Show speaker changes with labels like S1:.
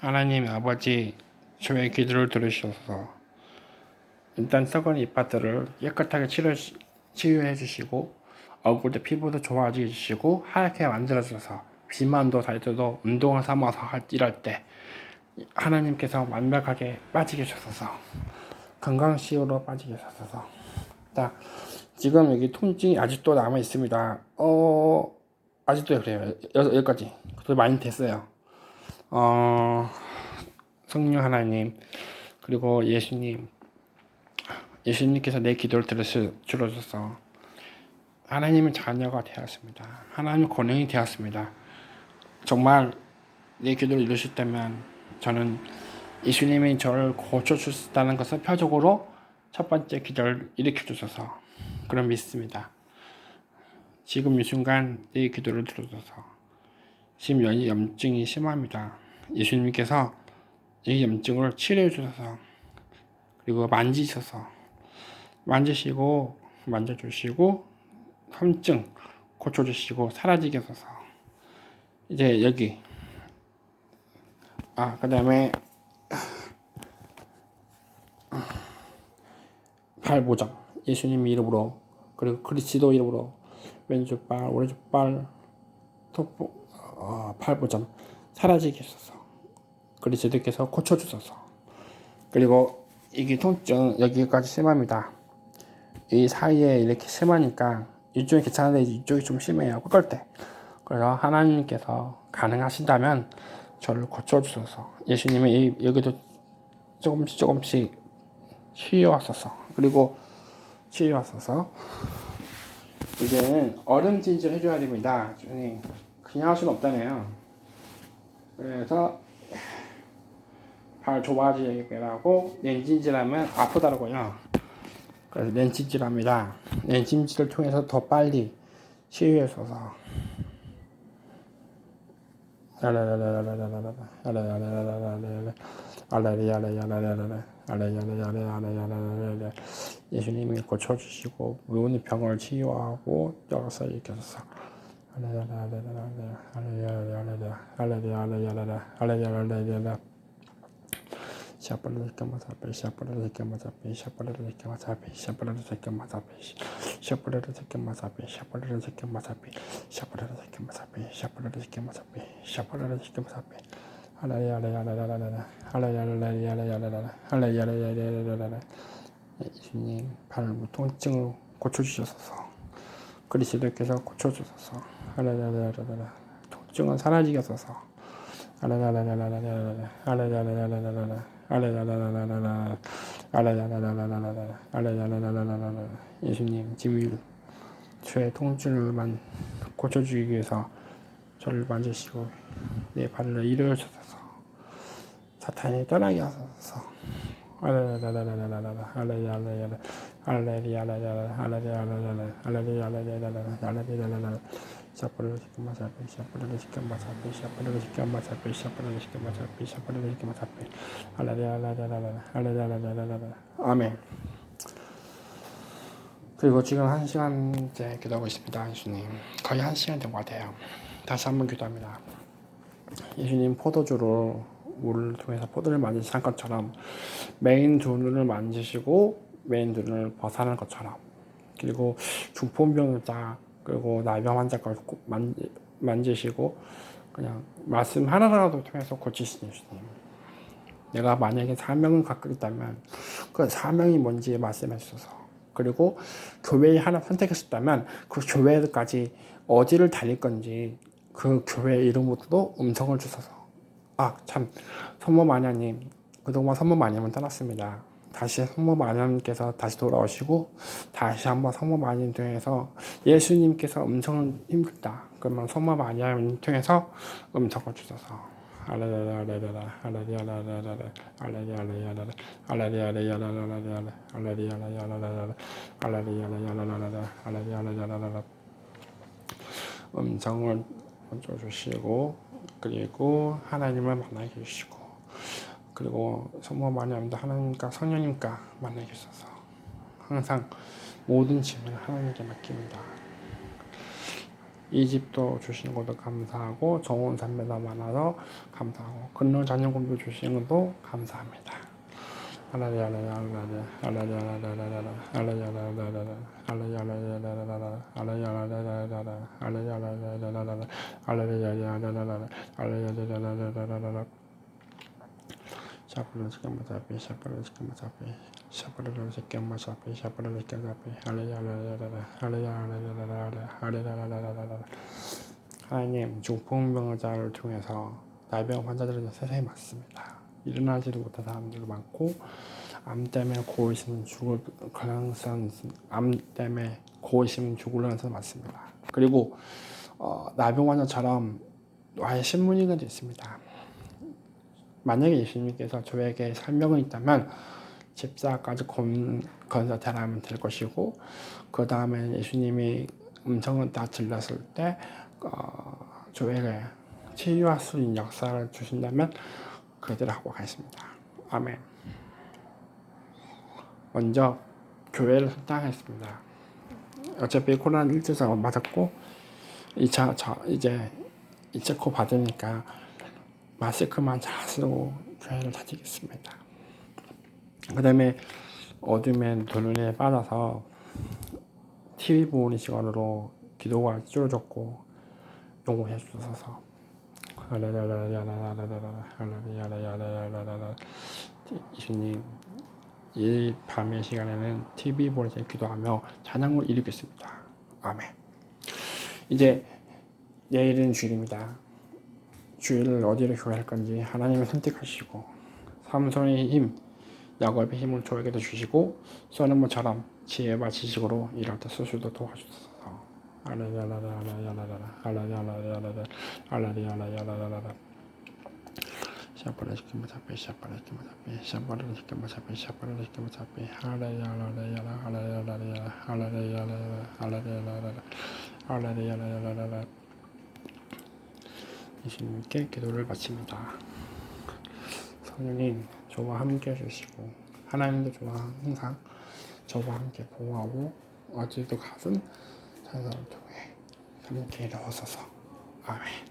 S1: 하나님 아버지 저의 기도를 들으셔서 일단 썩은 이파트를 깨끗하게 치료, 치유해 주시고 얼굴도 피부도 좋아지게 주시고 하얗게 만들어 주셔서 비만도 달도 운동을 삼아서 할- 일할 때 하나님께서 완벽하게 빠지게 하셔서 건강식으로 빠지게 하셔서 자 지금 여기 통증이 아직도 남아 있습니다. 어 아직도 그래요. 여, 여기까지. 그래도 많이 됐어요 어 성령 하나님 그리고 예수님 예수님께서 내 기도를 들어줘서 하나님의 자녀가 되었습니다. 하나님 권능이 되었습니다. 정말 내 기도를 이루셨다면 저는 예수님이 저를 고쳐주셨다는 것을 표적으로 첫 번째 기도를 일으켜 주셔서 그런 믿습니다. 지금 이 순간 내 기도를 들어줘서 지금 연- 염증이 심합니다. 예수님께서 이 염증을 치료해 주셔서 그리고 만지셔서 만지시고 만져주시고 통증 고쳐주시고 사라지게 하소서. 이제 여기. 아 그 다음에 발 보장 예수님 이름으로 그리고 그리스도 이름으로. 왼쪽 발 오른쪽 발 톱보 어, 발 보장 사라지게 하소서 그리스도께서 고쳐주소서 그리고 이게 통증 여기까지 심합니다 이 사이에 이렇게 심하니까 이쪽이 괜찮은데 이쪽이 좀 심해요. 꺾을 때. 그래서 하나님께서 가능하신다면 저를 고쳐주셔서 예수님이 이- 여기도 조금씩 조금씩 치유하소서. 그리고 치유하소서. 이제는 얼음 진질 해줘야 됩니다. 주님 그냥 할 수는 없다네요. 그래서 발 좋아지게 하고 냉진질하면 아프다고요. 그래서 렌치질합니다. 렌치질을 통해서 더 빨리 치유해서서 예수님이 고쳐주시고 모든 병을 치유하고 여기서 이겨서 Şapırlı masape, şapırlı masape, şapırlı masape, şapırlı masape, şapırlı masape, şapırlı masape, şapırlı masape, şapırlı masape, şapırlı masape. 알라리 알라리 알라리 알라리 알라리 알라리 알라리 알라리 알라리 예수님 발목 통증을 고쳐주셔서 그리스도께서 알라리 알라리 통증은 사라지게 하소서. 알라리 알라리 알라라라라라라 알라라라라라라 알라라라라라라 예수님 지금 저의 통증을만 고쳐주기 위해서 저를 만지시고 내 발을 일으켜주셔서. 사탄이 떠나게 하소서. 알라라라라라라라 알라라라라라 알라리알라라라 알라리알라라라 알라리알라라라 알라리알라라라 샤프를 시켜 마사피 샤프를 시켜 마사피 샤프를 시켜 마사피 샤프를 시켜 마사피 샤프를 시켜 마사피 알라리알라라라라 알라리알라라라라 아멘. 그리고 지금 한 시간째 기도하고 있습니다 예수님. 거의 한 시간 된 것 같아요. 다시 한번 기도합니다. 예수님 포도주로 물을 통해서 포도를 만지신 것처럼 메인 두 눈을 만지시고 눈을 벗어나는 것처럼. 그리고 중풍병자 그리고 나병 환자 걸꼭 만, 만지시고 그냥 말씀 하나라도 통해서 고치신 예수님 내가 만약에 사명을 갖고 있다면 그 사명이 뭔지 말씀해 주셔서. 그리고 교회 하나 선택했었다면 그 교회까지 어디를 다닐 건지 그 교회 이름으로도 음성을 주셔서. 아 참. 선모 마녀님 그동안 선모 마녀만 떠났습니다. 다시 성모 마리아님께서 다시 돌아오시고 다시 한번 성모 마리아님 통해서 예수님께서 엄청 힘들다. 그러면 성모 마리아님 통해서 음성을 주셔서. 음성을 먼저 주시고 그리고 하나님을 만나게 해주시고. 그리고 성모 마녀님도 하나님과 성령님과 만나게 해주셔서 항상 모든 짐을 하나님께 맡깁니다. 이 집도 주시는 것도 감사하고 좋은 선배가 많아서 감사하고 근로 자녀금도 주시는 것도 감사합니다. 마사피, 샤프를 지금 마사피, 샤프를 지금 마사피, 샤프를 지금 마사피, 할렐루야, 할렐루야, 할렐루야, 할렐루야, 할렐루야, 하나님 중풍병자를 통해서 나병 환자들은 세상에 많습니다. 일어나지도 못한 사람들도 많고 암 때문에 고 있으면 죽을 가능성 암 때문에 고 있으면 죽을 가능성이 많습니다. 그리고 어, 나병 환자처럼 아예 신문이가 있습니다. 만약에 예수님께서 저에게 설명이 있다면 집사까지 건, 건설하면 될 것이고 그 다음에 예수님이 음성을 다 들렸을 때 어, 저에게 치유할 수 있는 역사를 주신다면 그대로 하고 가겠습니다. 아멘. 먼저 교회를 선택했습니다. 어차피 코로나 1차 맞았고 2차 저 이제 2차 코 받으니까 마스크만 잘 쓰고 교회를 다니겠습니다. 그 다음에 어둠의 눈에 빠져서 TV 보는 시간으로 기도가 줄어졌고 용서해 주셔서 예수님 이 밤의 시간에는 TV 보면서 기도하며 찬양을 이루겠습니다. 아멘. 이제 내일은 주일입니다. 주일을 어디로 교회할 건지 하나님을 선택하시고 삼손의 힘, 야곱의 힘을 저에게도 주시고 소나무처럼 지혜와 지식으로 일할 때 스스로 도와주소서. 알라야라야라라라 샤파라 시키마 잡히 샤파라 시키마 잡히 샤파라 시키마 잡히 샤파라 시키마 잡히 알라야라야라 알라야라야라 알라야라야라 알라야라야라 알라야라야라 예수님께 기도를 바칩니다. 성령님 저와 함께 해주시고 하나님도 저와 항상 저와 함께 보호하고 어제도 가슴 찬사를 통해 함께 일어서서 아멘